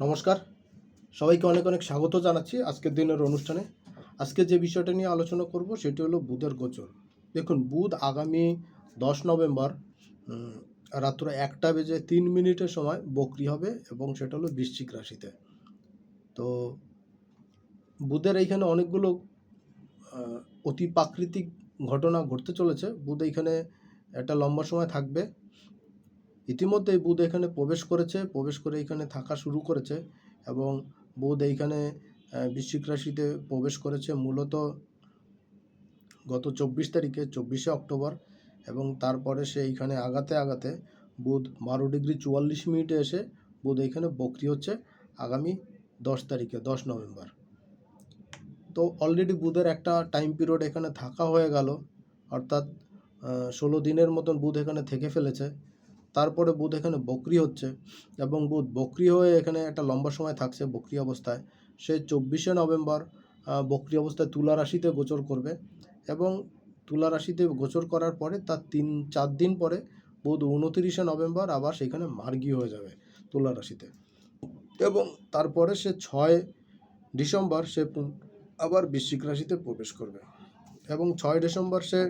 নমস্কার। সবাইকে অনেক অনেক স্বাগত জানাচ্ছি আজকের দিনের অনুষ্ঠানে। আজকে যে বিষয়টা নিয়ে আলোচনা করব সেটি হলো বুধের গোচর। দেখুন, বুধ আগামী দশ নভেম্বর রাত্র একটা বেজে তিন মিনিটের সময় বকরি হবে এবং সেটা হলো বৃশ্চিক রাশিতে। তো বুধের এইখানে অনেকগুলো অতি প্রাকৃতিক ঘটনা ঘটতে চলেছে। বুধ এইখানে একটা লম্বা সময় থাকবে। ইতিমধ্যে বুধ এখানে প্রবেশ করেছে, প্রবেশ করে এখানে থাকা শুরু করেছে এবং বুধ এইখানে বৃশ্চিক রাশিতে প্রবেশ করেছে মূলত গত চব্বিশ তারিখে, চব্বিশে অক্টোবর এবং তারপরে সে এইখানে আগাতে আগাতে বুধ বারো ডিগ্রি চুয়াল্লিশ মিনিটে এসে বুধ এইখানে বক্রি হচ্ছে আগামী দশ তারিখে, দশ নভেম্বর। তো অলরেডি বুধের একটা টাইম পিরিয়ড এখানে থাকা হয়ে গেল, অর্থাৎ ষোলো দিনের মতন বুধ এখানে থেকে ফেলেছে। তারপরে বুধ এখানে বকরি হচ্ছে এবং বুধ বকরি হয়ে এখানে একটা লম্বা সময় থাকছে বকরি অবস্থায়। সে চব্বিশে নভেম্বর বকরি অবস্থায় তুলা রাশিতে গোচর করবে এবং তুলা রাশিতে গোচর করার পরে তার তিন, চার দিন পরে বুধ উনতিরিশে নভেম্বর আবার সেখানে মার্গী হয়ে যাবে তুলা রাশিতে এবং তারপরে সে ছয় ডিসেম্বর সে আবার বৃশ্চিক রাশিতে প্রবেশ করবে এবং ছয় ডিসেম্বর সে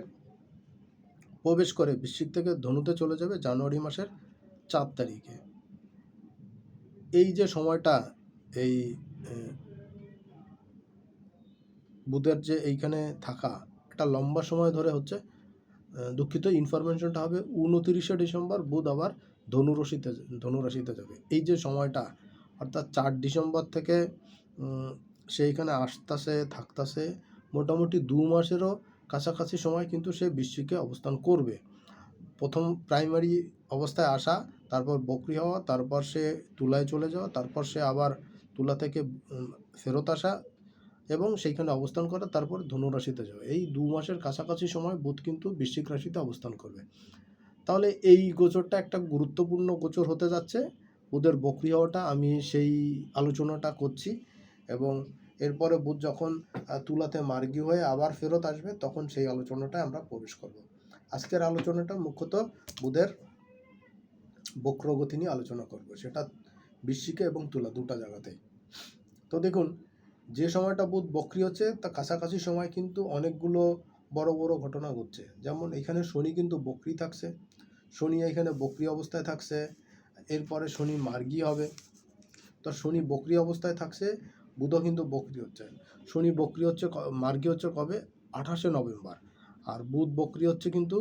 প্রবেশ করে বৃশ্চিক থেকে ধনুতে চলে যাবে জানুয়ারি মাসের চার তারিখে। এই যে সময়টা, এই বুধের যে এইখানে থাকা, একটা লম্বা সময় ধরে হচ্ছে দুঃখিত ইনফরমেশনটা হবে উনতিরিশে ডিসেম্বর, বুধ আবার ধনুরাশিতে ধনুরাশিতে যাবে। এই যে সময়টা, অর্থাৎ চার ডিসেম্বর থেকে সেইখানে আসতেছে, থাকতেছে মোটামুটি দু মাসেরও কাছাকাছি সময় কিন্তু সে বৃশ্চিকে অবস্থান করবে। প্রথম প্রাইমারি অবস্থায় আসা, তারপর বকরি হওয়া, তারপর সে তুলায় চলে যাওয়া, তারপর সে আবার তুলা থেকে ফেরত আসা এবং সেইখানে অবস্থান করা, তারপর ধনুরাশিতে যাওয়া। এই দু মাসের কাছাকাছি সময় বুধ কিন্তু বৃশ্চিক রাশিতে অবস্থান করবে। তাহলে এই গোচরটা একটা গুরুত্বপূর্ণ গোচর হতে যাচ্ছে। বুধের বকরি হওয়াটা আমি সেই আলোচনাটা করছি এবং এরপরে বুধ যখন তুলাতে মার্গী হয়ে আবার ফেরত আসবে, তখন সেই আলোচনাটায় আমরা প্রবেশ করব। আজকের আলোচনাটা মুখ্যত বুধের বক্রগতি নিয়ে আলোচনা করব। সেটা বৃশ্চিকে এবং তুলা দুটা জায়গাতেই। তো দেখুন, যে সময়টা বুধ বক্রি হচ্ছে, তা কাছাকাছি সময় কিন্তু অনেকগুলো বড় বড় ঘটনা ঘটছে। যেমন এখানে শনি কিন্তু বক্রি থাকছে, শনি এখানে বক্রি অবস্থায় থাকছে, এরপরে শনি মার্গী হবে। তো শনি বক্রি অবস্থায় থাকছে বুধও কিন্তু বক্রি হচ্ছে। শনি বক্রি হচ্ছে মার্গী হচ্ছে কবে? আঠাশে নভেম্বর। আর বুধ বক্রি হচ্ছে কিন্তু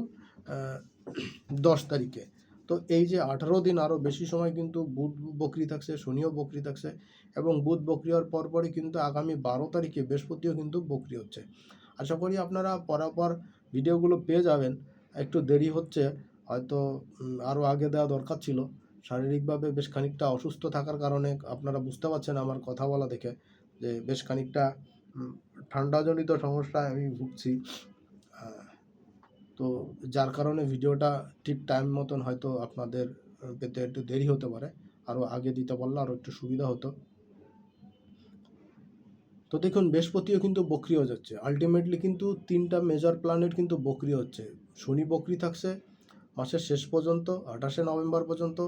দশ তারিখে। তো এই যে আঠারো দিন আরও বেশি সময় কিন্তু বুধ বকরি থাকছে, শনিও বকরি থাকছে এবং বুধ বকরি হওয়ার পরপরই কিন্তু আগামী বারো তারিখে বৃহস্পতিও কিন্তু বকরি হচ্ছে। আশা করি আপনারা পরাপর ভিডিওগুলো পেয়ে যাবেন। একটু দেরি হচ্ছে, হয়তো আরও আগে দেওয়া দরকার ছিল। শারীরিকভাবে বেশ খানিকটা অসুস্থ থাকার কারণে আপনারা বুঝতে পারছেন আমার কথা বলা দেখে। যে বেশ খানিকটা ঠান্ডাজনিত সমস্যায় আমি ভুগছি। তো যার কারণে ভিডিওটা ঠিক টাইম মতন হয়তো আপনাদের পেতে একটু দেরি হতে পারে। আরও আগে দিতে পারলে আরও একটু সুবিধা হতো। তো দেখুন, বৃহস্পতিও কিন্তু বকরি হয়ে যাচ্ছে। আলটিমেটলি কিন্তু তিনটা মেজর প্ল্যানেট কিন্তু বকরি হচ্ছে। শনি বকরি থাকছে মাসের শেষ পর্যন্ত, আঠাশে নভেম্বর পর্যন্ত।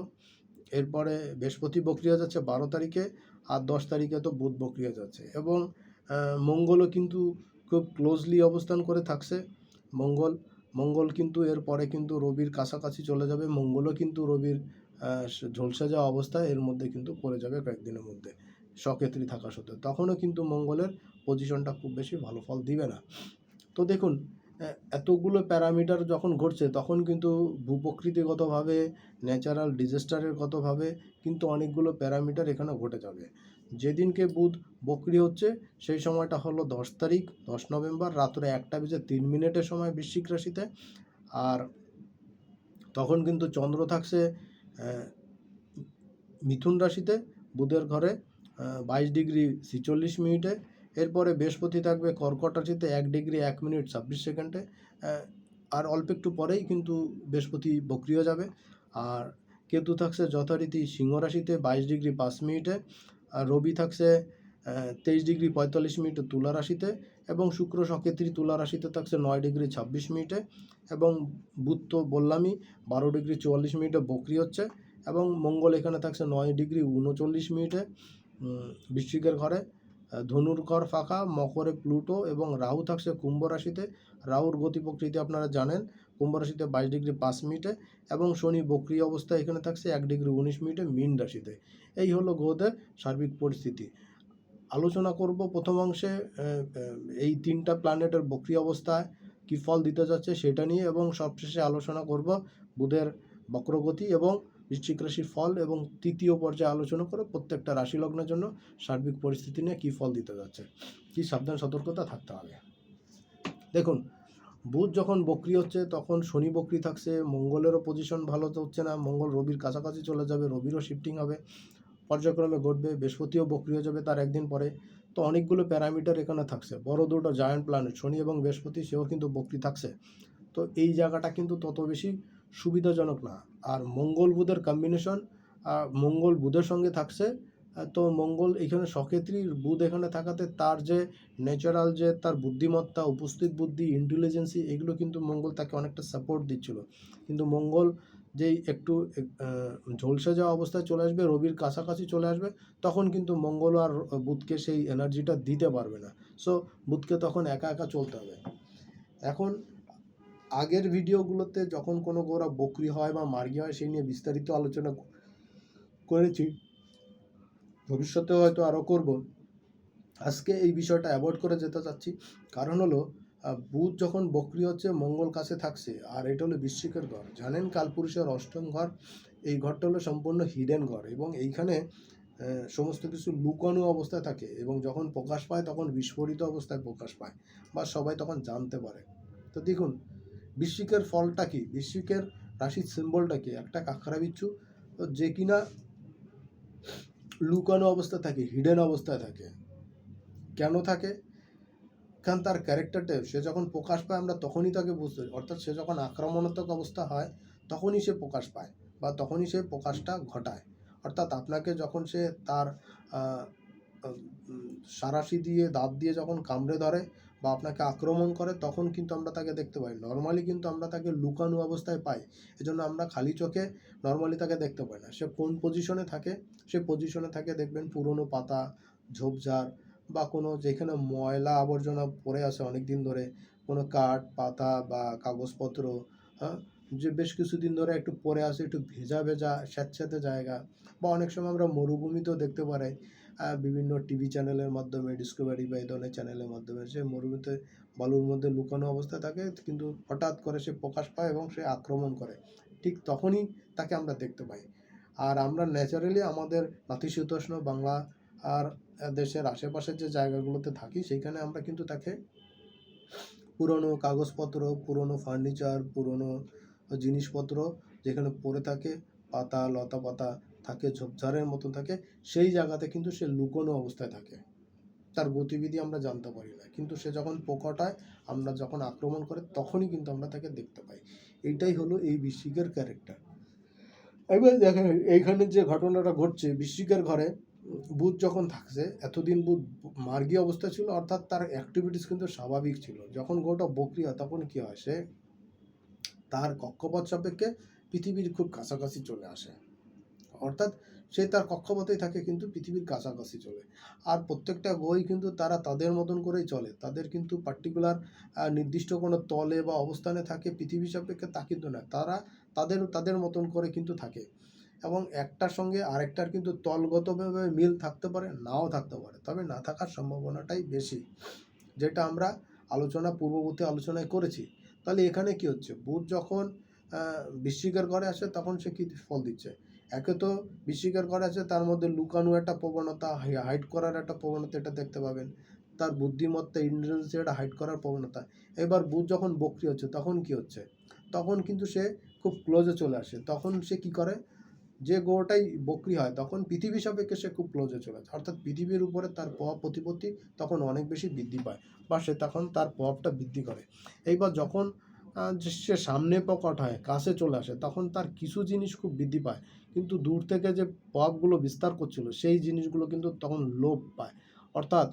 এরপরে বৃহস্পতি বকরি হয়ে যাচ্ছে বারো তারিখে। আর দশ তারিখে তো বুধ বকরি হয়ে যাচ্ছে। এবং মঙ্গলও কিন্তু খুব ক্লোজলি অবস্থান করে থাকছে। মঙ্গল মঙ্গল কিন্তু এরপরে কিন্তু রবির কাছাকাছি চলে যাবে। মঙ্গলও কিন্তু রবির ঝলসে যাওয়া অবস্থায় এর মধ্যে কিন্তু পড়ে যাবে কয়েকদিনের মধ্যে। সকেত্রী থাকা সত্ত্বেও। তখনও কিন্তু মঙ্গলের পজিশনটা খুব বেশি ভালো ফল দিবে না। তো দেখুন এতগুলো প্যারামিটার যখন ঘটছে, তখন কিন্তু ভূপ্রকৃতিগতভাবে ন্যাচারাল ডিজাস্টারের গতভাবে কিন্তু অনেকগুলো প্যারামিটার এখানে ঘটে যাবে। যেদিনকে বুধ বকরি হচ্ছে, সেই সময়টা হলো দশ তারিখ, দশ নভেম্বর, রাত্রে একটা বেজে তিন মিনিটের সময় বৃশ্চিক রাশিতে। আর তখন কিন্তু চন্দ্র থাকছে মিথুন রাশিতে, বুধের ঘরে বাইশ ডিগ্রি ছিচল্লিশ মিনিটে। এরপরে বৃহস্পতি থাকবে কর্কট রাশিতে এক ডিগ্রি, এক মিনিট ছাব্বিশ সেকেন্ডে। আর অল্প একটু পরেই কিন্তু বৃহস্পতি বক্রিয় যাবে। আর কেতু থাকছে যথারীতি সিংহ রাশিতে বাইশ ডিগ্রি, পাঁচ মিনিটে। আর রবি থাকছে তেইশ ডিগ্রি, পঁয়তাল্লিশ মিনিটে তুলা রাশিতে। এবং শুক্র সকেত্রী তুলা রাশিতে থাকছে নয় ডিগ্রি, ছাব্বিশ মিনিটে। এবং বুধ তো বললামই বারো ডিগ্রি, চুয়াল্লিশ মিনিটে বকরি হচ্ছে। এবং মঙ্গল এখানে থাকছে নয় ডিগ্রি, উনচল্লিশ মিনিটে বৃশ্চিকের ঘরে। ধনুর ঘর ফাঁকা, মকরে প্লুটো এবং রাহু থাকছে কুম্ভ রাশিতে। রাহুর গতি প্রকৃতি আপনারা জানেন, কুম্ভ রাশিতে বাইশ ডিগ্রি পাঁচ মিনিটে এবং শনি বক্রি অবস্থা এখানে থাকছে এক ডিগ্রি উনিশ মিনিটে মিন রাশিতে। এই হলো গ্রহদের সার্বিক পরিস্থিতি। আলোচনা করব প্রথম অংশে এই তিনটা প্ল্যানেটের বক্রি অবস্থায় কী ফল দিতে যাচ্ছে সেটা নিয়ে এবং সবশেষে আলোচনা করব বুধের বক্রগতি এবং বৃশ্চিক রাশির ফল এবং তৃতীয় পর্যায়ে আলোচনা করে প্রত্যেকটা রাশি লগ্নের জন্য সার্বিক পরিস্থিতি নিয়ে কী ফল দিতে যাচ্ছে? কী সাবধান, সতর্কতা থাকতে হবে। দেখুন, বুধ যখন বক্রি হচ্ছে, তখন শনি বক্রি থাকছে, মঙ্গলেরও পজিশন ভালো তো হচ্ছে না, মঙ্গল রবির কাছাকাছি চলে যাবে, রবিরও শিফটিং হবে, পর্যায়ক্রমে ঘটবে, বৃহস্পতিও বক্রি হয়ে যাবে তার একদিন পরে। তো অনেকগুলো প্যারামিটার এখানে থাকছে, বড় দুটো জায়ান্ট প্ল্যানেট শনি এবং বৃহস্পতি, সেও কিন্তু বক্রি থাকছে। তো এই জায়গাটা কিন্তু তত বেশি সুবিধাজনক না। আর মঙ্গল বুধের কম্বিনেশন মঙ্গল বুধের সঙ্গে থাকছে তো মঙ্গল এখানে সক্ষেত্রী, বুধ এখানে থাকাতে তার যে ন্যাচারাল যে তার বুদ্ধিমত্তা, উপস্থিত বুদ্ধি ইন্টেলিজেন্সি এগুলো কিন্তু মঙ্গল তাকে অনেকটা সাপোর্ট দিচ্ছিল। কিন্তু মঙ্গল যেই একটু ঝলসে যাওয়া অবস্থায় চলে আসবে, রবির কাছাকাছি চলে আসবে, তখন কিন্তু মঙ্গল আর বুধকে সেই এনার্জিটা দিতে পারবে না। সো বুধকে তখন একা একা চলতে হবে। এখন আগের ভিডিওগুলোতে যখন কোনো গোরা বকরি হয় বা মার্গি হয়, সেই নিয়ে বিস্তারিত আলোচনা করেছি। ভবিষ্যতেও হয়তো আরও করব। আজকে এই বিষয়টা অ্যাভয়েড করে যেতে চাচ্ছি। কারণ হলো বুধ যখন বকরি হচ্ছে, মঙ্গল কাছে থাকছে, আর এটা হলো বৃশ্চিকের ঘর। জানেন কালপুরুষের অষ্টম ঘর? এই ঘরটা হলো সম্পূর্ণ হিডেন ঘর এবং এইখানে সমস্ত কিছু লুকানো অবস্থায় থাকে এবং যখন প্রকাশ পায়, তখন বিস্ফোরিত অবস্থায় প্রকাশ পায় বা সবাই তখন জানতে পারে। তো দেখুন বৃশ্চিকের ফলটা কি? বৃশ্চিকের রাশির সিম্বলটা কি? একটা কাঁকড়া বিচ্ছু, তো যে কিনা লুকানো অবস্থায় থাকে হিডেন অবস্থায় থাকে, কেন থাকে? কারণ তার ক্যারেক্টারটা সে যখন প্রকাশ পায়, আমরা তখনই তাকে বুঝতে পারি। অর্থাৎ সে যখন আক্রমণাত্মক অবস্থা হয়, তখনই সে প্রকাশ পায় বা তখনই সে প্রকাশটা ঘটায়। অর্থাৎ আপনাকে যখন সে তার সারাশি দিয়ে, দাঁত দিয়ে যখন কামড়ে ধরে বা আপনাকে আক্রমণ করে, তখন কিন্তু আমরা তাকে দেখতে পাই। নর্মালি কিন্তু আমরা তাকে লুকানো অবস্থায় পাই। এজন্য আমরা খালি চোখে নর্মালি তাকে দেখতে পাই না। সে কোন পজিশনে থাকে, সে পজিশনে থাকে দেখবেন পুরনো পাতা, ঝোপঝাড় বা কোনো যেখানে ময়লা আবর্জনা পড়ে আছে অনেক দিন ধরে, কোনো কাঠ, পাতা বা কাগজপত্র হ্যাঁ? যে বেশ কিছুদিন ধরে একটু পড়ে আছে, একটু ভেজা ভেজা, স্যাঁতস্যাঁতে জায়গা বা অনেক সময় আমরা মরুভূমিতেও দেখতে পারি বিভিন্ন টিভি চ্যানেলের মাধ্যমে ডিসকভারি বা এই ধরনের চ্যানেলের মাধ্যমে সে মরুভূমিতে, বালুর মধ্যে লুকানো অবস্থায় থাকে, কিন্তু হঠাৎ করে সে প্রকাশ পায় এবং সে আক্রমণ করে। ঠিক তখনই তাকে আমরা দেখতে পাই। আর আমরা ন্যাচারালি আমাদের নাতিশীতোষ্ণ বাংলা আর দেশের আশেপাশের যে জায়গাগুলোতে থাকি, সেইখানে আমরা কিন্তু তাকে পুরনো কাগজপত্র, পুরনো ফার্নিচার পুরনো জিনিসপত্র যেখানে পড়ে থাকে, পাতা লতা পাতা থাকে, ঝোপঝাড়ের মতন থাকে, সেই জায়গাতে কিন্তু সে লুকোনো অবস্থায় থাকে। তার গতিবিধি আমরা জানতে পারি না। কিন্তু সে যখন প্রকটায় আমরা যখন আক্রমণ করে, তখনই কিন্তু আমরা তাকে দেখতে পাই। এইটাই হলো এই বৃশ্চিকের ক্যারেক্টার এবার দেখেন, এইখানে যে ঘটনাটা ঘটছে বৃশ্চিকের ঘরে বুধ যখন থাকছে, এতদিন বুধ মার্গী অবস্থা ছিল, অর্থাৎ তার অ্যাক্টিভিটিস কিন্তু স্বাভাবিক ছিল। যখন গোটা বকরি হয়, তখন কি হয়, সে তার কক্ষপথ সাপেক্ষে পৃথিবীর খুব কাছাকাছি চলে আসে। অর্থাৎ সে তার কক্ষপথেই থাকে কিন্তু পৃথিবীর কাছাকাছি চলে। আর প্রত্যেকটা বই কিন্তু তারা তাদের মতন করেই চলে। তাদের কিন্তু পার্টিকুলার নির্দিষ্ট কোনো তলে বা অবস্থানে থাকে পৃথিবী সাপেক্ষে তা কিন্তু না তারা তাদের তাদের মতন করে কিন্তু থাকে। এবং একটার সঙ্গে আরেকটার কিন্তু তলগতভাবে মিল থাকতে পারে, নাও থাকতে পারে। তবে না থাকার সম্ভাবনাটাই বেশি। যেটা আমরা আলোচনা, পূর্ববর্তী আলোচনায় করেছি। তাহলে এখানে কি হচ্ছে? বুধ যখন বৃশ্চিকের ঘরে আসে, তখন সে কি ফল দিচ্ছে? একে তো বৃশ্চিকের ঘরে আছে, তার মধ্যে লুকানো একটা প্রবণতা হাইড করার একটা প্রবণতা এটা দেখতে পাবেন। তার বুদ্ধিমত্তা ইন্টেলিজেন্সি এটা হাইড করার প্রবণতা। এবার বুধ যখন বক্রি হচ্ছে, তখন কি হচ্ছে? তখন কিন্তু সে খুব ক্লোজে চলে আসে। তখন সে কি করে? যে গ্রহটাই বক্রি হয়, তখন পৃথিবী সাপেক্ষে সে খুব ক্লোজে চলে আসে অর্থাৎ পৃথিবীর উপরে তার প্রভাব প্রতিপত্তি তখন অনেক বেশি বৃদ্ধি পায় বা সে তখন তার প্রভাবটা বৃদ্ধি করে। এইবার যখন সে সামনে প্রকট হয়, কাছে চলে আসে, তখন তার কিছু জিনিস খুব বৃদ্ধি পায়। কিন্তু দূর থেকে যে প্রভাবগুলো বিস্তার করছিল, সেই জিনিসগুলো কিন্তু তখন লোপ পায়। অর্থাৎ,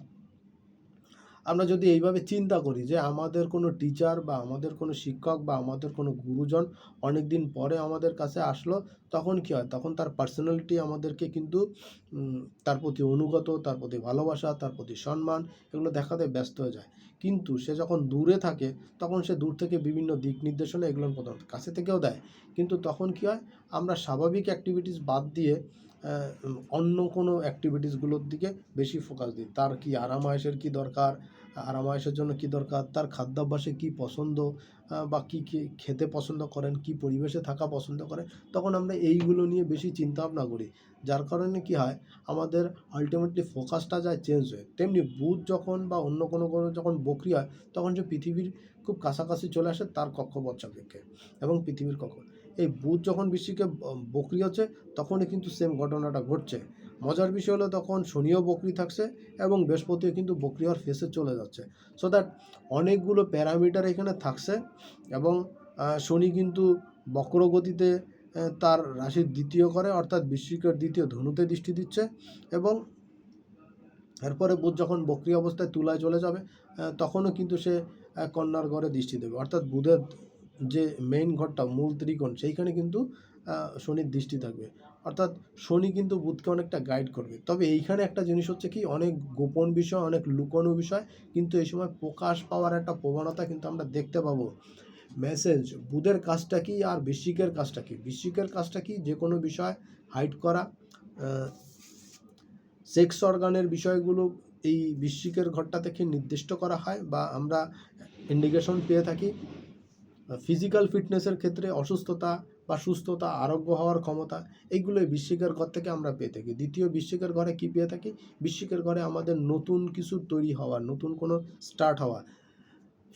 আমরা যদি এইভাবে চিন্তা করি যে আমাদের কোনো টিচার বা আমাদের কোনো শিক্ষক বা আমাদের কোনো গুরুজন অনেক দিন পরে আমাদের কাছে আসলো, তখন কী হয়? তখন তার পার্সোনালিটি আমাদেরকে কিন্তু তার প্রতি অনুগত, তার প্রতি ভালোবাসা, তার প্রতি সম্মান, এগুলো দেখাতে ব্যস্ত হয়ে যায়। কিন্তু সে যখন দূরে থাকে, তখন সে দূর থেকে বিভিন্ন দিক নির্দেশনা এগুলো প্রদান কাছে থেকেও দেয়। কিন্তু তখন কি হয়? আমরা স্বাভাবিক অ্যাক্টিভিটিস বাদ দিয়ে অন্য কোনো অ্যাক্টিভিটিসগুলোর দিকে বেশি ফোকাস দিই। তার কি আরামায়েশের কি দরকার? আরামায়েশের জন্য কি দরকার? তার খাদ্যাভ্যাসে কি পছন্দ? বা কী কি খেতে পছন্দ করেন? কি পরিবেশে থাকা পছন্দ করেন? তখন আমরা এইগুলো নিয়ে বেশি চিন্তা ভাবনা করি। যার কারণে কি হয়? আমাদের আলটিমেটলি ফোকাসটা যায় চেঞ্জ হয়ে। তেমনি বুধ যখন বা অন্য কোনো কোনো যখন বকরি হয়, তখন সে পৃথিবীর খুব কাছাকাছি চলে আসে তার কক্ষপথ সাপেক্ষে এবং পৃথিবীর কক্ষ। এই বুধ যখন বৃষ্টিকে বকরি হচ্ছে, তখনই কিন্তু সেম ঘটনাটা ঘটছে। মজার বিষয় হলো তখন শনিও বকরি থাকছে এবং বৃহস্পতিও কিন্তু বকরি হওয়ার ফেসে চলে যাচ্ছে। সো দ্যাট অনেকগুলো প্যারামিটার এখানে থাকছে এবং শনি কিন্তু বক্রগতিতে তার রাশির দ্বিতীয় করে অর্থাৎ বৃশ্চিকের দ্বিতীয় ধনুতে দৃষ্টি দিচ্ছে এবং এরপরে বুধ যখন বক্রি অবস্থায় তুলায় চলে যাবে তখনও কিন্তু সে কন্যার ঘরে দৃষ্টি দেবে। অর্থাৎ বুধের যে মেইন ঘরটা, মূল ত্রিকোণ, সেইখানে কিন্তু শনির দৃষ্টি থাকবে। অর্থাৎ শনি কিন্তু বুধকে অনেকটা গাইড করবে। তবে এইখানে একটা জিনিস হচ্ছে কি, অনেক গোপন বিষয়, অনেক লুকোনো বিষয়, কিন্তু এই সময় প্রকাশ পাওয়ার একটা প্রবণতা কিন্তু আমরা দেখতে পাবো। মেসেজ বুধের কাজটা কি আর বৃশ্চিকের কাজটা কি? বৃশ্চিকের কাজটা কি? যে কোনো বিষয় হাইড করা সেক্স অর্গানের বিষয়গুলো এই বৃশ্চিকের ঘরটা থেকে নির্দিষ্ট করা হয় বা আমরা ইন্ডিকেশন পেয়ে থাকি। ফিজিক্যাল ফিটনেসের ক্ষেত্রে অসুস্থতা বা সুস্থতা, আরোগ্য হওয়ার ক্ষমতা, এইগুলোই বিশ্বিকার ঘর থেকে আমরা পেয়ে থাকি। দ্বিতীয়, বিশ্বিকার ঘরে কী পেয়ে থাকি? বিশ্বিকার ঘরে আমাদের নতুন কিছু তৈরি হওয়া, নতুন কোনো স্টার্ট হওয়া।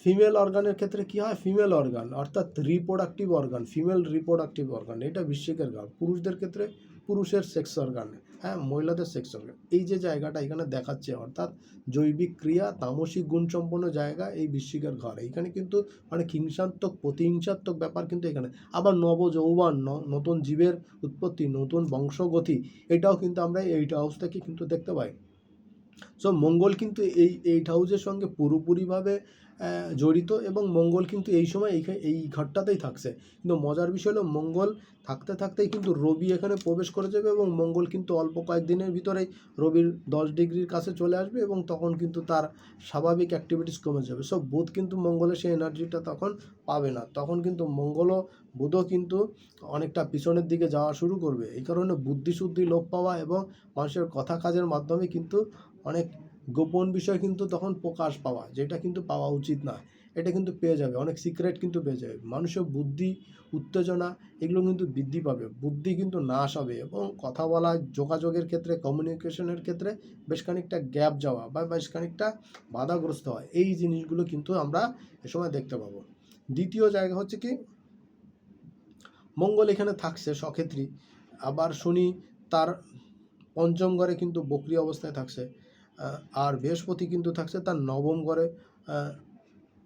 ফিমেল অর্গানের ক্ষেত্রে কি হয়? ফিমেল অর্গান অর্থাৎ reproductive organ female reproductive organ এটা বিশ্বিকের ঘর। পুরুষদের ক্ষেত্রে পুরুষের সেক্স অর্গান হ্যাঁ মহিলাদের সেক্স অর্গান এই যে জায়গাটা এখানে দেখাচ্ছে, অর্থাৎ জৈবিক ক্রিয়া, তামসিক গুণসম্পন্ন জায়গা, এই বৃশ্চিকের ঘর। এইখানে কিন্তু অনেক হিংসাত্মক, প্রতিহিংসাত্মক ব্যাপার কিন্তু এখানে। আবার নব যৌবন ন- নতুন জীবের উৎপত্তি, নতুন বংশগতি, এটাও কিন্তু আমরা এইট হাউস থেকে কিন্তু দেখতে পাই। সো মঙ্গল কিন্তু এই এইট হাউসের সঙ্গে পুরোপুরিভাবে জড়িত এবং মঙ্গল কিন্তু এই সময় এই ঘরটাতেই থাকছে। কিন্তু মজার বিষয় হলো মঙ্গল থাকতে থাকতেই কিন্তু রবি এখানে প্রবেশ করে যাবে এবং মঙ্গল কিন্তু অল্প কয়েকদিনের ভিতরেই রবির দশ ডিগ্রির কাছে চলে আসবে এবং তখন কিন্তু তার স্বাভাবিক অ্যাক্টিভিটিস কমে যাবে। সো বুধ কিন্তু মঙ্গলের সেই এনার্জিটা তখন পাবে না। তখন কিন্তু মঙ্গলও, বুধও কিন্তু অনেকটা পিছনের দিকে যাওয়া শুরু করবে। এই কারণে বুদ্ধিশুদ্ধি লোপ পাওয়া এবং মানুষের কথা কাজের মাধ্যমে কিন্তু অনেক গোপন বিষয় কিন্তু তখন প্রকাশ পাওয়া, যেটা কিন্তু পাওয়া উচিত না। এটা কিন্তু পেয়ে যাবে, অনেক সিক্রেট কিন্তু পেয়ে যাবে। মানুষের বুদ্ধি, উত্তেজনা, এগুলো কিন্তু বৃদ্ধি পাবে। বুদ্ধি কিন্তু নাশ হবে এবং কথা বলা, যোগাযোগের ক্ষেত্রে কমিউনিকেশনের ক্ষেত্রে বেশ খানিকটা গ্যাপ যাওয়া বা বেশ খানিকটা বাধাগ্রস্ত হয় এই জিনিসগুলো কিন্তু আমরা এ সময় দেখতে পাবো। দ্বিতীয় জায়গা হচ্ছে কি, মঙ্গল এখানে থাকছে সক্ষেত্রী আবার শনি তার পঞ্চম ঘরে কিন্তু বক্রি অবস্থায় থাকছে। আর বৃহস্পতি কিন্তু থাকছে তার নবম ঘরে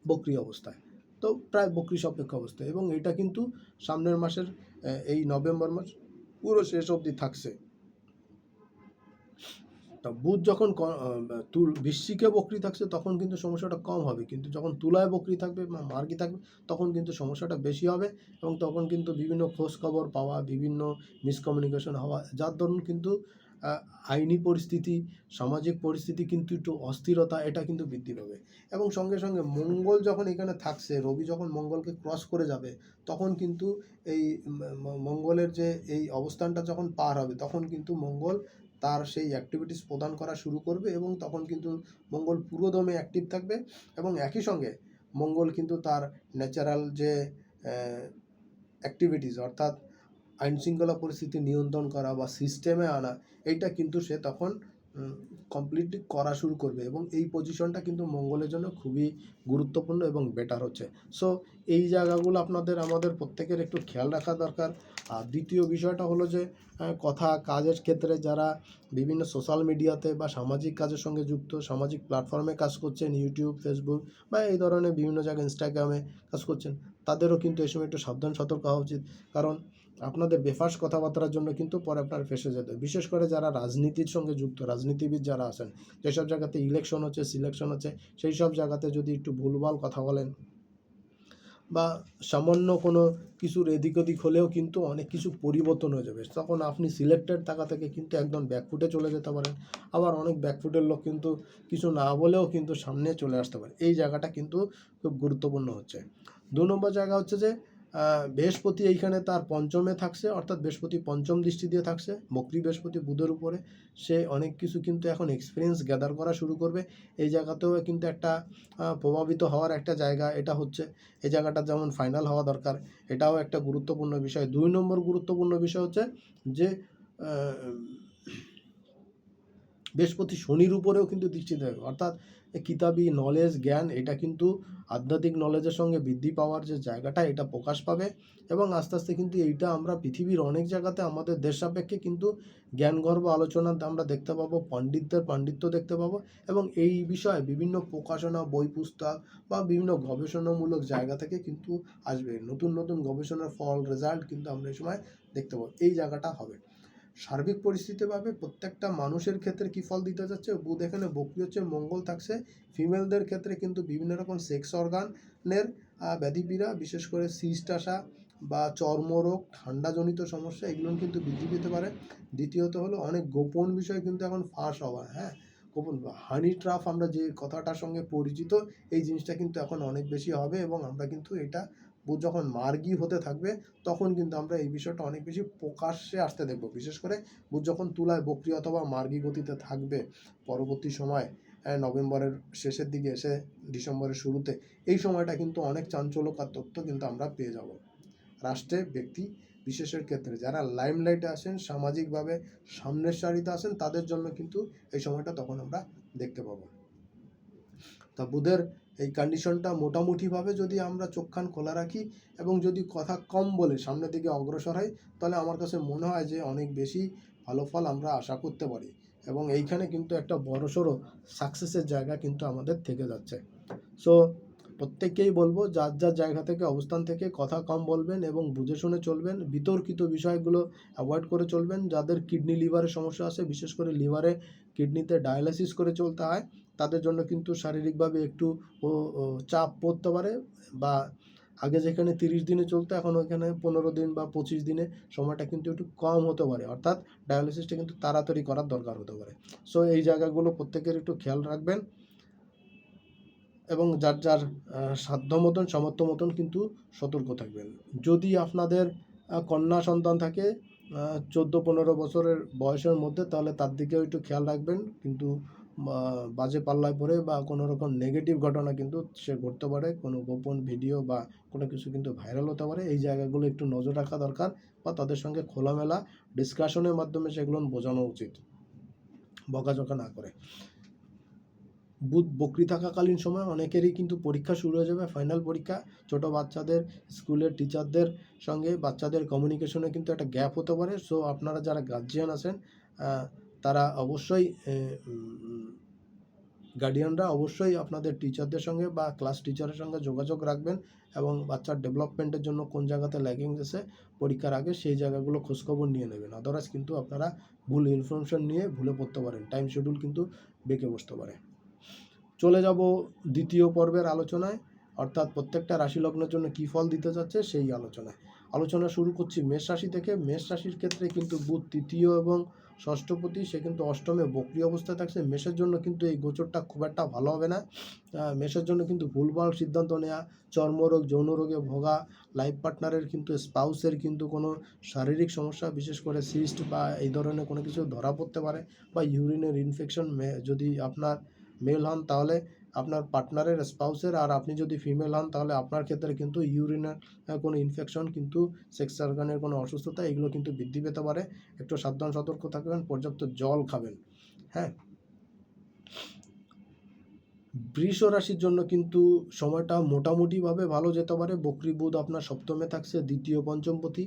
বক্রি অবস্থায়। তো প্রায় বক্রি সাপেক্ষ অবস্থায় এবং এটা কিন্তু সামনের মাসের এই নভেম্বর মাস পুরো শেষ অবধি থাকছে। তা বুধ যখন তুল, বৃশ্চিকে বক্রি থাকছে তখন কিন্তু সমস্যাটা কম হবে। কিন্তু যখন তুলায় বক্রি থাকবে বা মার্গি থাকবে তখন কিন্তু সমস্যাটা বেশি হবে এবং তখন কিন্তু বিভিন্ন খোঁজ খবর পাওয়া, বিভিন্ন মিসকমিউনিকেশন হওয়া, যার দরুন কিন্তু আইনি পরিস্থিতি, সামাজিক পরিস্থিতি কিন্তু একটু অস্থিরতা, এটা কিন্তু বৃদ্ধি পাবে। এবং সঙ্গে সঙ্গে মঙ্গল যখন এখানে থাকছে, রবি যখন মঙ্গলকে ক্রস করে যাবে, তখন কিন্তু এই মঙ্গলের যে এই অবস্থানটা যখন পার হবে, তখন কিন্তু মঙ্গল তার সেই অ্যাক্টিভিটিস প্রদান করা শুরু করবে এবং তখন কিন্তু মঙ্গল পুরোদমে অ্যাক্টিভ থাকবে। এবং একই সঙ্গে মঙ্গল কিন্তু তার ন্যাচারাল যে অ্যাক্টিভিটিস অর্থাৎ আইন শৃঙ্খলা পরিস্থিতি নিয়ন্ত্রণ করা বা সিস্টেমে আনা, এইটা কিন্তু সে তখন কমপ্লিটলি করা শুরু করবে এবং এই পজিশনটা কিন্তু মঙ্গলের জন্য খুবই গুরুত্বপূর্ণ এবং বেটার হচ্ছে। সো এই জায়গাগুলো আপনাদের, আমাদের প্রত্যেকের একটু খেয়াল রাখা দরকার। আর দ্বিতীয় বিষয়টা হলো যে কথা, কাজের ক্ষেত্রে যারা বিভিন্ন সোশ্যাল মিডিয়াতে বা সামাজিক কাজের সঙ্গে যুক্ত, সামাজিক প্ল্যাটফর্মে কাজ করছেন ইউটিউব ফেসবুক বা এই ধরনের বিভিন্ন জায়গায় ইনস্টাগ্রামে কাজ করছেন, তাদেরও কিন্তু এই সময় একটু সাবধান, সতর্ক হওয়া উচিত। কারণ আপনাদের বেফাস কথাবার্তার জন্য কিন্তু পরে আপনার ফেসে যেতে বিশেষ করে যারা রাজনীতির সঙ্গে যুক্ত, রাজনীতিবিদ যারা আছেন, যেসব জায়গাতে ইলেকশন হচ্ছে সিলেকশন হচ্ছে, সেই সব জায়গাতে যদি একটু ভুলভাল কথা বলেন বা সামান্য কোনো কিছুর এদিক ওদিক হলেও কিন্তু অনেক কিছু পরিবর্তন হয়ে যাবে। তখন আপনি সিলেক্টেড থাকা থেকে কিন্তু একদম ব্যাকফুটে চলে যেতে পারেন। আবার অনেক ব্যাকফুটের লোক কিন্তু কিছু না বলেও কিন্তু সামনে চলে আসতে পারে। এই জায়গাটা কিন্তু খুব গুরুত্বপূর্ণ হচ্ছে। দু নম্বর জায়গা হচ্ছে যে বৃহস্পতি এইখানে তার পঞ্চমে থাকছে, অর্থাৎ বৃহস্পতি পঞ্চম দৃষ্টি দিয়ে থাকছে বক্রী বৃহস্পতি বুধের উপরে। সে অনেক কিছু কিন্তু এখন এক্সপিরিয়েন্স গ্যাদার করা শুরু করবে। এই জায়গাতেও কিন্তু একটা প্রভাবিত হওয়ার একটা জায়গা এটা হচ্ছে। এই জায়গাটা যেমন ফাইনাল হওয়া দরকার, এটাও একটা গুরুত্বপূর্ণ বিষয়। দুই নম্বর গুরুত্বপূর্ণ বিষয় হচ্ছে যে বৃহস্পতি শনির উপরেও কিন্তু দৃষ্টি দেবে। অর্থাৎ কিতাবি নলেজ জ্ঞান, এটা কিন্তু আধ্যাত্মিক নলেজের সঙ্গে বৃদ্ধি পাওয়ার যে জায়গাটা, এটা প্রকাশ পাবে। এবং আস্তে আস্তে কিন্তু এইটা আমরা পৃথিবীর অনেক জায়গাতে আমাদের দেশ সাপেক্ষে কিন্তু জ্ঞানগর্ভ আলোচনা আমরা দেখতে পাবো, পণ্ডিতদের পাণ্ডিত্য দেখতে পাবো। এবং এই বিষয়ে বিভিন্ন প্রকাশনা, বই পুস্তক বা বিভিন্ন গবেষণামূলক জায়গা থেকে কিন্তু আসবে। নতুন নতুন গবেষণার ফল রেজাল্ট কিন্তু আমরা এই সময় দেখতে পাবো। এই জায়গাটা হবে। সার্বিক পরিস্থিতিভাবে প্রত্যেকটা মানুষের ক্ষেত্রে কি ফল দিতে যাচ্ছে? বুধ এখানে বকরি হচ্ছে, মঙ্গল থাকছে। ফিমেলদের ক্ষেত্রে কিন্তু বিভিন্ন রকম সেক্স অর্গানের ব্যাধিপীড়া বিশেষ করে সিস্ট আসা বা চর্মরোগ, ঠান্ডাজনিত সমস্যা, এগুলো কিন্তু বৃদ্ধি পেতে পারে। দ্বিতীয়ত হলো অনেক গোপন বিষয় কিন্তু এখন ফাঁস হওয়া হ্যাঁ? গোপন হানি ট্রাফ আমরা যে কথাটার সঙ্গে পরিচিত, এই জিনিসটা কিন্তু এখন অনেক বেশি হবে এবং আমরা কিন্তু এটা বুধ যখন মার্গী হতে থাকবে, তখন কিন্তু আমরা এই বিষয়টা অনেক বেশি প্রকাশ্যে আসতে দেখব। বিশেষ করে বুধ যখন তুলায় বক্রি অথবা মার্গী গতিতে থাকবে পরবর্তী সময় নভেম্বরের শেষের দিকে এসে ডিসেম্বরের শুরুতে, এই সময়টা কিন্তু অনেক চাঞ্চল্যকর তথ্য কিন্তু আমরা পেয়ে যাব। রাষ্ট্রে, ব্যক্তি বিশেষের ক্ষেত্রে, যারা লাইমলাইটে আসেন সামাজিকভাবে সামনের সারিতে আসেন তাদের জন্য কিন্তু এই সময়টা তখন আমরা দেখতে পাবো। তা বুধের এই কন্ডিশনটা মোটামুটিভাবে যদি আমরা চোখখান খোলা রাখি এবং যদি কথা কম বলে সামনের দিকে অগ্রসর হয় তাহলে আমার কাছে মনে হয় যে অনেক বেশি ভালো ফল আমরা আশা করতে পারি। এবং এইখানে কিন্তু একটা বড়সড় সাকসেসের জায়গা কিন্তু আমাদের থেকে যাচ্ছে। সো প্রত্যেককেই বলব, যার যার জায়গা থেকে, অবস্থান থেকে কথা কম বলবেন এবং বুঝে শুনে চলবেন, বিতর্কিত বিষয়গুলো অ্যাভয়েড করে চলবেন। যাদের কিডনি লিভারের সমস্যা আছে, বিশেষ করে লিভারে কিডনিতে ডায়ালাইসিস করে চলতে হয় তাদের জন্য কিন্তু শারীরিকভাবে একটু ও, চাপ পড়তে পারে বা আগে যেখানে তিরিশ দিনে চলতো এখন ওইখানে পনেরো দিন বা পঁচিশ দিনে সময়টা কিন্তু একটু কম হতে পারে। অর্থাৎ ডায়ালিসিসটা কিন্তু তাড়াতাড়ি করার দরকার হতে পারে। সো এই জায়গাগুলো প্রত্যেকের একটু খেয়াল রাখবেন এবং যার যার সাধ্য মতন সামর্থ্য মতন কিন্তু সতর্ক থাকবেন। যদি আপনাদের কন্যা সন্তান থাকে চোদ্দ পনেরো বছরের বয়সের মধ্যে তাহলে তার দিকেও একটু খেয়াল রাখবেন। কিন্তু বাজে পাল্লায় পড়ে বা কোনো রকম নেগেটিভ ঘটনা কিন্তু সে ঘটতে পারে, কোনো গোপন ভিডিও বা কোনো কিছু কিন্তু ভাইরাল হতে পারে, এই জায়গাগুলো একটু নজর রাখা দরকার বা তাদের সঙ্গে খোলামেলা ডিসকাশনের মাধ্যমে সেগুলো বোঝানো উচিত, বকাঝকা না করে। বুধ বকরি থাকাকালীন সময় অনেকেরই কিন্তু পরীক্ষা শুরু হয়ে যাবে ফাইনাল পরীক্ষা। ছোট বাচ্চাদের, স্কুলের টিচারদের সঙ্গে বাচ্চাদের কমিউনিকেশনে কিন্তু একটা গ্যাপ হতে পারে। সো আপনারা যারা গার্জিয়ান আছেন তারা অবশ্যই গার্ডিয়ানরা অবশ্যই আপনাদের টিচারদের সঙ্গে বা ক্লাস টিচারের সঙ্গে যোগাযোগ রাখবেন এবং বাচ্চার ডেভেলপমেন্টের জন্য কোন জায়গাতে ল্যাগিং আছে, পরীক্ষার আগে সেই জায়গাগুলো খোঁজখবর নিয়ে নেবেন। আদারওয়াইজ কিন্তু আপনারা ভুল ইনফরমেশন নিয়ে ভুলে পড়তে পারেন। টাইম শিডিউল কিন্তু বেঁকে বসতে পারে। চলে যাব দ্বিতীয় পর্বের আলোচনায়। অর্থাৎ প্রত্যেকটা রাশি লগ্নের জন্য কী ফল দিতে যাচ্ছে সেই আলোচনায়। আলোচনা শুরু করছি মেষ রাশি থেকে। মেষ রাশির ক্ষেত্রে কিন্তু বুধ তৃতীয় এবং ষষ্ঠপতি, সে কিন্তু অষ্টমে বক্রি অবস্থায় থাকছে। মেষের জন্য কিন্তু এই গোচরটা খুব একটা ভালো হবে না। মেষের জন্য কিন্তু ভুলভাল সিদ্ধান্ত নেওয়া চর্মরোগ যৌন রোগে ভোগা লাইফ পার্টনারের কিন্তু স্পাউসের কিন্তু কোনো শারীরিক সমস্যা, বিশেষ করে সিস্ট বা এই ধরনের কোনো কিছু ধরা পড়তে পারে বা ইউরিনের ইনফেকশন যদি আপনার মেল হন, তাহলে আপনার পার্টনারের স্পাউসের আর আপনি যদি ফিমেল হন, তাহলে আপনার ক্ষেত্রে কিন্তু ইউরিনের কোনো ইনফেকশন কিন্তু সেক্স অর্গানের কোনো অসুস্থতা, এগুলো কিন্তু বৃদ্ধি পেতে পারে। একটু সাবধান, সতর্ক থাকবেন, পর্যাপ্ত জল খাবেন হ্যাঁ? বৃষ রাশির জন্য কিন্তু সময়টা মোটামুটিভাবে ভালো যেতে পারে। বকরি বুধ আপনার সপ্তমে থাকছে, দ্বিতীয় পঞ্চমপতি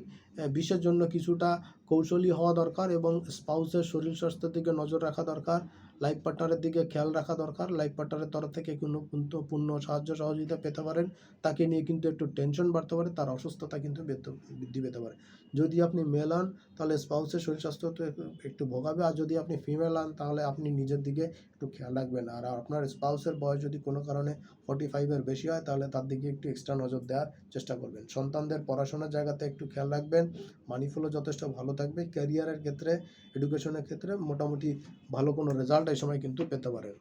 বিশের জন্য কিছুটা কৌশলী হওয়া দরকার এবং স্পাউসের শরীর স্বাস্থ্যের দিকে নজর রাখা দরকার। লাইফ পার্টনারের দিকে খেয়াল রাখা দরকার। লাইফ পার্টনারের তরফ থেকে কোনো পূর্ণ- পূর্ণ সাহায্য, সহযোগিতা পেতে পারেন। তাকে নিয়ে কিন্তু একটু টেনশন বাড়তে পারে, তার অসুস্থতা কিন্তু বৃদ্ধি পেতে পারে। যদি আপনি মেল হন, তাহলে স্পাউসের শরীর স্বাস্থ্য তো একটু- একটু ভোগাবে। আর যদি আপনি ফিমেল হন, তাহলে আপনি নিজের দিকে একটু খেয়াল রাখবেন। আর আপনার স্পাউসের বয়স যদি কোনো কারণে ফর্টি ফাইভের বেশি হয়, তাহলে তার দিকে একটু এক্সট্রা নজর দেওয়ার চেষ্টা করবেন। সন্তানদের পড়াশোনার জায়গাতে একটু খেয়াল রাখবেন। মানি ফ্লো যথেষ্ট ভালো থাকবে। ক্যারিয়ারের ক্ষেত্রে এডুকেশনের ক্ষেত্রে মোটামুটি ভালো কোনো রেজাল্ট এই সময় কিন্তু পেতে পারেন।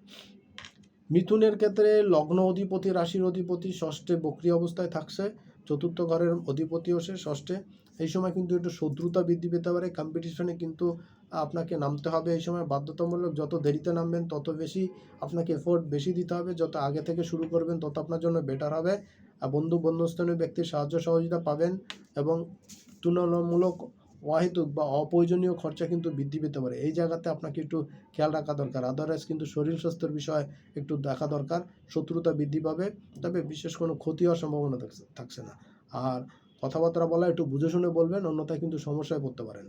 মিথুনের ক্ষেত্রে লগ্ন অধিপতি, রাশির অধিপতি, ষষ্ঠে বক্রি অবস্থায় থাকছে। চতুর্থ ঘরের অধিপতিও সে ষষ্ঠে। এই সময় কিন্তু একটু শত্রুতা বৃদ্ধি পেতে পারে। কম্পিটিশনে কিন্তু আপনাকে নামতে হবে এই সময়। বাধ্যতামূলক যত দেরিতে নামবেন, তত বেশি আপনাকে এফোর্ট বেশি দিতে হবে। যত আগে থেকে শুরু করবেন, তত আপনার জন্য বেটার হবে। আর বন্ধু বন্ধুস্থানীয় ব্যক্তির সাহায্য সহযোগিতা পাবেন এবং তুলনামূলক অহেতুক বা অপ্রয়োজনীয় খরচা কিন্তু বৃদ্ধি পেতে পারে। এই জায়গাতে আপনাকে একটু খেয়াল রাখা দরকার। আদারওয়াইজ কিন্তু শরীর স্বাস্থ্যের বিষয়ে একটু দেখা দরকার। শত্রুতা বৃদ্ধি পাবে, তবে বিশেষ কোনো ক্ষতি হওয়ার সম্ভাবনা থাকছে না। আর কথাবার্তা বলা, একটু বুঝে শুনে বলবেন, অন্যথায় কিন্তু সমস্যায় পড়তে পারেন।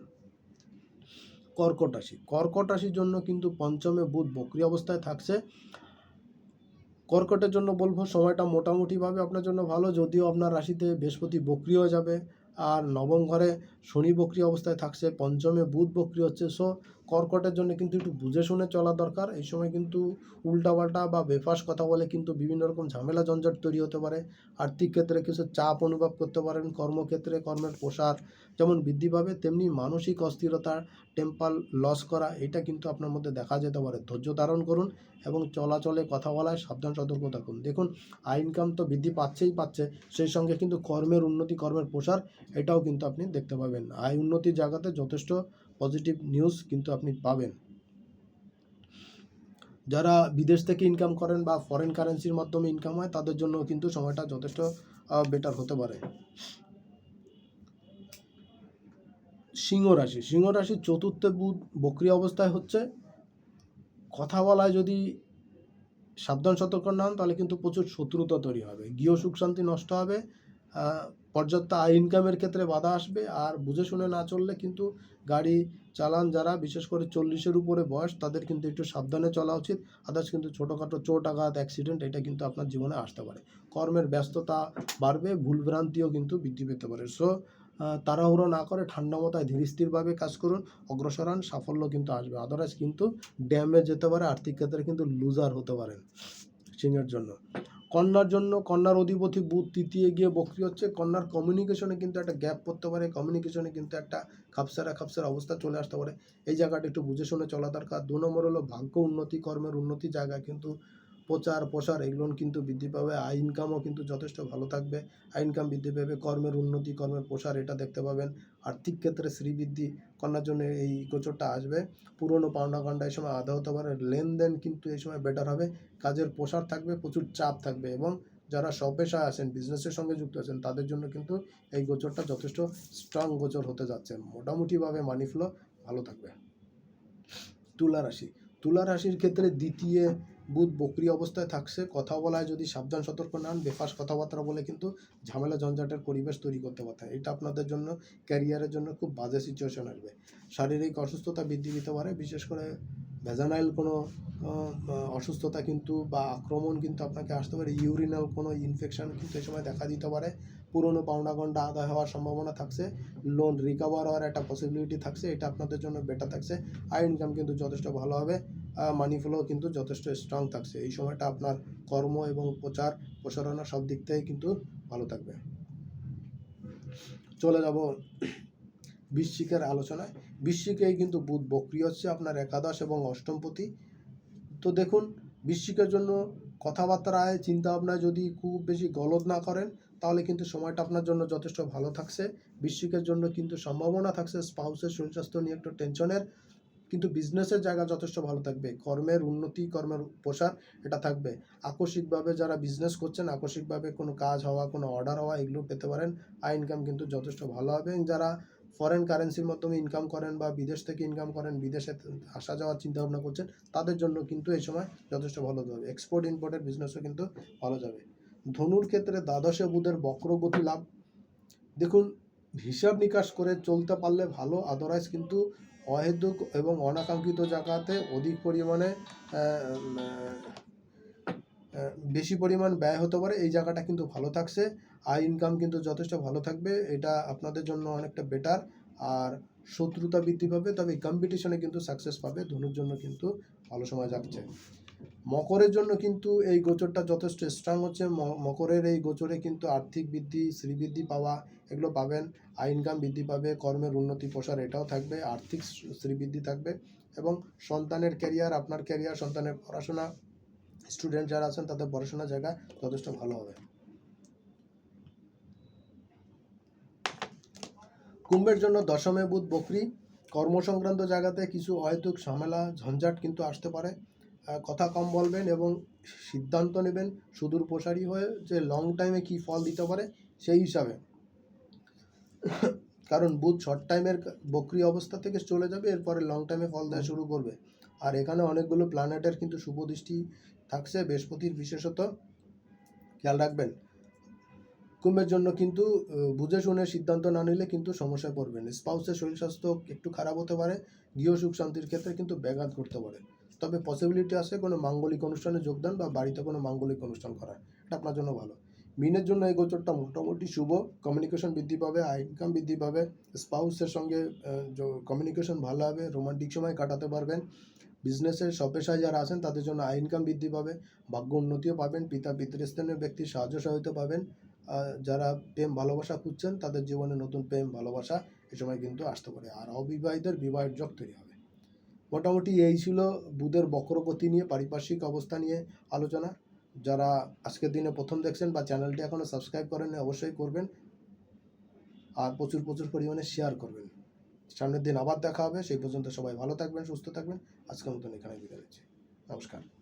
কর্কট রাশি। কর্কট রাশির জন্য কিন্তু পঞ্চমে বুধ বক্রি অবস্থায় থাকছে। কর্কটের জন্য বলব সময়টা মোটামুটিভাবে আপনার জন্য ভালো, যদিও আপনার রাশিতে বৃহস্পতি বক্রি হয়ে যাবে। আর নবম ঘরে শনি বক্রি অবস্থায় থাকছে, পঞ্চমে বুধ বক্রি হচ্ছে। সো কর্কটের জন্য কিন্তু একটু বুঝে শুনে চলা দরকার। এই সময় কিন্তু উল্টাপাল্টা বা বেফাস কথা বলে কিন্তু বিভিন্ন রকম ঝামেলা, ঝঞ্ঝাট তৈরি হতে পারে। আর্থিক ক্ষেত্রে কিছু চাপ অনুভব করতে পারেন, কর্মক্ষেত্রে কর্মের প্রসার যেমন বৃদ্ধি পাবে, তেমনি মানসিক অস্থিরতা টেম্পাল লস করা, এটা কিন্তু আপনার মধ্যে দেখা যেতে পারে। ধৈর্য ধারণ করুন এবং চলাচলে কথা বলায় সাবধান, সতর্ক থাকুন। দেখুন আয় ইনকাম তো বৃদ্ধি পাচ্ছেই পাচ্ছে, সেই সঙ্গে কিন্তু কর্মের উন্নতি, কর্মের প্রসার, এটাও কিন্তু আপনি দেখতে পাবেন। আয় উন্নতির জায়গাতে যথেষ্ট পজিটিভ নিউজ কিন্তু আপনি পাবেন। যারা বিদেশ থেকে ইনকাম করেন বা ফরেন কারেন্সির মাধ্যমে ইনকাম হয়, তাদের জন্য কিন্তু সময়টা যথেষ্ট বেটার হতে পারে। সিংহ রাশি, সিংহ রাশির চতুর্থ বুধ বক্রি অবস্থায় হচ্ছে। কথা বলায় যদি সাবধান সতর্ক না হন, তাহলে কিন্তু প্রচুর শত্রুতা তৈরি হবে। গৃহ সুখ শান্তি নষ্ট হবে। পর্যাপ্ত আয় ইনকামের ক্ষেত্রে বাধা আসবে। আর বুঝে শুনে না চললে কিন্তু গাড়ি চালান যারা, বিশেষ করে চল্লিশের উপরে বয়স, তাদের কিন্তু একটু সাবধানে চলা উচিত। আদার্স কিন্তু ছোটোখাটো চোট আঘাত অ্যাক্সিডেন্ট এটা কিন্তু আপনার জীবনে আসতে পারে। কর্মের ব্যস্ততা বাড়বে, ভুলভ্রান্তিও কিন্তু বৃদ্ধি পেতে পারে। সো তাড়াহুড়ো না করে ঠান্ডা মাথায় ধীর স্থিরভাবে কাজ করুন, অগ্রসর হন, সাফল্য কিন্তু আসবে। আদারওয়াইজ কিন্তু ড্যামে যেতে পারে, আর্থিক ক্ষেত্রে কিন্তু লুজার হতে পারেন। সিংহের জন্য। কন্যার জন্য কন্যার অধিপতি বুধ তৃতীয় গিয়ে বক্রি হচ্ছে। কন্যার কমিউনিকেশনে কিন্তু একটা গ্যাপ পড়তে পারে কমিউনিকেশনে কিন্তু একটা খাপসারা খাপসার অবস্থা চলে আসতে পারে। এই জায়গাটা একটু বুঝে শুনে চলা দরকার। দু নম্বর হলো ভাগ্য উন্নতি, কর্মের উন্নতি জায়গায় কিন্তু প্রচার, প্রসার এগুলো কিন্তু বৃদ্ধি পাবে। আয় ইনকামও কিন্তু যথেষ্ট ভালো থাকবে। আয় ইনকাম বৃদ্ধি পাবে। কর্মের উন্নতি, কর্মের প্রসার এটা দেখতে পাবেন। আর্থিক ক্ষেত্রে শ্রীবৃদ্ধি কন্যার জন্য এই গোচরটা আসবে। পুরনো পাওনা গন্ডা এই সময় আদা হতে পারে। লেনদেন কিন্তু এই সময় বেটার হবে। কাজের প্রসার থাকবে, প্রচুর চাপ থাকবে এবং যারা স্বপেশায় আছেন বিজনেসের সঙ্গে যুক্ত আছেন, তাদের জন্য কিন্তু এই গোচরটা যথেষ্ট স্ট্রং গোচর হতে যাচ্ছে। মোটামুটিভাবে মানি ফ্লো ভালো থাকবে। তুলা রাশি। তুলা রাশির ক্ষেত্রে দ্বিতীয় বুধ বকরি অবস্থায় থাকছে। কথা বলায় যদি সাবধান, সতর্ক না হন, বেফাস কথাবার্তা বলে কিন্তু ঝামেলা, ঝঞ্ঝাটের পরিবেশ তৈরি করতে পারতেন এটা আপনাদের জন্য, ক্যারিয়ারের জন্য খুব বাজে সিচুয়েশন আসবে। শারীরিক অসুস্থতা বৃদ্ধি পেতে পারে, বিশেষ করে ভেজানাইল কোনো অসুস্থতা কিন্তু বা আক্রমণ কিন্তু আপনাকে আসতে পারে। ইউরিনাল কোনো ইনফেকশন কিন্তু এই সময় দেখা দিতে পারে। পুরনো পাওনা গন্ডা আদায় হওয়ার সম্ভাবনা থাকছে। লোন রিকভার হওয়ার একটা পসিবিলিটি থাকছে। এটা আপনাদের জন্য বেটার থাকছে। আয় ইনকাম কিন্তু যথেষ্ট ভালো হবে। মানি ফ্লো কিন্তু যথেষ্ট স্ট্রং থাকছে। এই সময়টা আপনার কর্ম এবং প্রচার, প্রসারণা সব দিক থেকে কিন্তু ভালো থাকবে। চলে যাব বৃশ্চিকের আলোচনায়। বৃশ্চিকেই কিন্তু বুধ, বক্রি হচ্ছে আপনার একাদশ এবং অষ্টমপতি তো দেখুন, বৃশ্চিকের জন্য কথাবার্তায় চিন্তা ভাবনায় যদি খুব বেশি গলদ না করেন, তাহলে কিন্তু সময়টা আপনার জন্য যথেষ্ট ভালো থাকছে। বৃশ্চিকের জন্য কিন্তু সম্ভাবনা থাকছে স্পাউসের শরীর স্বাস্থ্য নিয়ে একটু টেনশনের। কিন্তু বিজনেসের জায়গা যথেষ্ট ভালো থাকবে। কর্মের উন্নতি, কর্মের প্রসার এটা থাকবে। আকস্মিকভাবে যারা বিজনেস করছেন, আকস্মিকভাবে কোনো কাজ হওয়া, কোনো অর্ডার হওয়া, এগুলো পেতে পারেন। আয় ইনকাম কিন্তু যথেষ্ট ভালো হবে। যারা ফরেন কারেন্সির মাধ্যমে ইনকাম করেন বা বিদেশ থেকে ইনকাম করেন, বিদেশে আসা যাওয়ার চিন্তা ভাবনা করছেন, তাদের জন্য কিন্তু এই সময় যথেষ্ট ভালো যাবে এক্সপোর্ট ইম্পোর্টের বিজনেসও কিন্তু ভালো যাবে। ধনুর ক্ষেত্রে দ্বাদশে বুধের বক্রগতি লাভ। দেখুন, হিসাব নিকাশ করে চলতে পারলে ভালো আদারওয়াইজ কিন্তু অহেতুক এবং অনাকাঙ্ক্ষিত জায়গাতে অধিক পরিমাণে বেশি পরিমাণ ব্যয় হতে পারে। এই জায়গাটা কিন্তু ভালো থাকছে। আয় ইনকাম কিন্তু যথেষ্ট ভালো থাকবে। এটা আপনাদের জন্য অনেকটা বেটার আর শত্রুতা বৃদ্ধি পাবে, তবে কম্পিটিশনে কিন্তু সাকসেস পাবে। ধনুর জন্য কিন্তু ভালো সময় যাচ্ছে। মকরের জন্য কিন্তু এই গোচরটা যথেষ্ট স্ট্রং হচ্ছে। মকরের এই গোচরে কিন্তু আর্থিক বৃদ্ধি শ্রীবৃদ্ধি পাওয়া, এগুলো পাবেন। আয় ইনকাম বৃদ্ধি পাবে, কর্মের উন্নতি, প্রসার এটাও থাকবে, আর্থিক শ্রীবৃদ্ধি থাকবে এবং সন্তানের ক্যারিয়ার আপনার ক্যারিয়ার সন্তানের পড়াশোনা স্টুডেন্ট যারা আছেন তাদের পড়াশোনার জায়গা যথেষ্ট ভালো হবে। কুম্ভের জন্য দশমে বুধ বকরি। কর্মসংক্রান্ত জায়গাতে কিছু অহেতুক ঝামেলা, ঝঞ্ঝাট কিন্তু আসতে পারে। কথা কম বলবেন এবং সিদ্ধান্ত নেবেন সুদূর প্রসারী হয়ে যে লং টাইমে কি ফল দিতে পারে সেই হিসাবে। কারণ বুধ শর্ট টাইমের বকরি অবস্থা থেকে চলে যাবে, এরপরে লং টাইমে ফল দেওয়া শুরু করবে। আর এখানে অনেকগুলো প্ল্যানেটের কিন্তু শুভ দৃষ্টি থাকছে, বৃহস্পতির বিশেষত। খেয়াল রাখবেন কুম্ভের জন্য কিন্তু বুঝে শুনে সিদ্ধান্ত না নিলে কিন্তু সমস্যায় পড়বেন স্পাউসের শরীর স্বাস্থ্য একটু খারাপ হতে পারে, গৃহ সুখ শান্তির ক্ষেত্রে কিন্তু ব্যাঘাত করতে পারে। তবে পসিবিলিটি আছে কোনো মাঙ্গলিক অনুষ্ঠানে যোগদান বা বাড়িতে কোনো মাঙ্গলিক অনুষ্ঠান করা এটা আপনার জন্য ভালো। মিনের জন্য এই গোচরটা মোটামুটি শুভ। কমিউনিকেশন বৃদ্ধি পাবে আয় ইনকাম বৃদ্ধি পাবে। স্পাউসের সঙ্গে কমিউনিকেশন ভালো হবে রোমান্টিক সময় কাটাতে পারবেন। বিজনেসের সব পেশায় যারা আছেন, তাদের জন্য আয় ইনকাম বৃদ্ধি পাবে। ভাগ্য উন্নতিও পাবেন পিতা পিতৃস্থানীয় ব্যক্তির সাহায্য সহায়তা পাবেন। যারা প্রেম ভালোবাসা খুঁজছেন, তাদের জীবনে নতুন প্রেম ভালোবাসা এ সময় কিন্তু আসতে পারে। আর অবিবাহিতের বিবাহের যোগ তৈরি হবে। মোটামুটি এই ছিল বুধের বক্রগতি নিয়ে, পারিপার্শ্বিক অবস্থা নিয়ে আলোচনা। যারা আজকের দিনে প্রথম দেখছেন বা চ্যানেলটি এখনও সাবস্ক্রাইব করেননি, অবশ্যই করবেন। আর প্রচুর প্রচুর পরিমাণে শেয়ার করবেন। সামনের দিন আবার দেখা হবে। সেই পর্যন্ত সবাই ভালো থাকবেন, সুস্থ থাকবেন। আজকের মতন এখানে বিদায় নমস্কার।